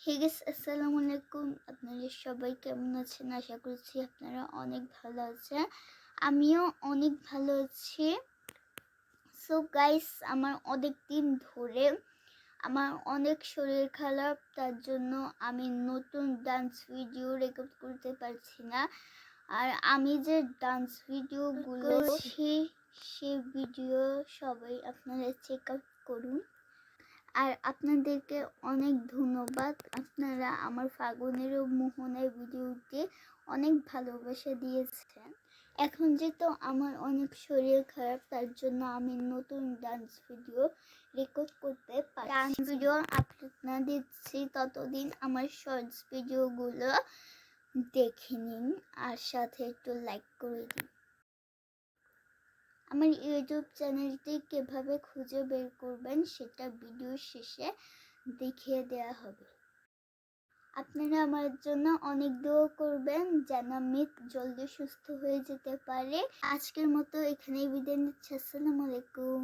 হে guess আসসালামু আলাইকুম আপনারা সবাই কেমন আছেন? আশা করছি আপনারা অনেক ভালো আছেন। আমিও অনেক ভালো আছি। সো গাইস আমার অনেক দিন ধরে আমার অনেক শরীর খারাপ তার জন্য আমি নতুন ডান্স ভিডিও রেকর্ড করতে পারছি না। আর আমি যে ডান্স ভিডিওগুলো করছি। সে ভিডিও সবাই আপনারা চেক আউট করুন। আর আপনাদেরকে অনেক ধন্যবাদ। আপনারা আমার ফাগুনের ও মোহনের ভিডিওতে অনেক ভালোবাসা দিয়েছেন। এখন যেহেতু আমার অনেক শরীর খারাপ, তার জন্য আমি নতুন ডান্স ভিডিও রেকর্ড করতে পারি ডান্স ভিডিও না দিচ্ছি ততদিন আমার শর্টস ভিডিওগুলো দেখে নিন, আর সাথে একটু লাইক করে দিন। আমার ইউটিউব চ্যানেলটি কীভাবে খুঁজে বের করবেন, সেটা ভিডিও শেষে দেখিয়ে দেওয়া হবে। আপনারা আমার জন্য অনেক দোয়া করবেন, যেন আমি জলদি সুস্থ হয়ে যেতে পারে। আজকের মতো এখানেই বিদায় নিচ্ছি। আসসালামু আলাইকুম।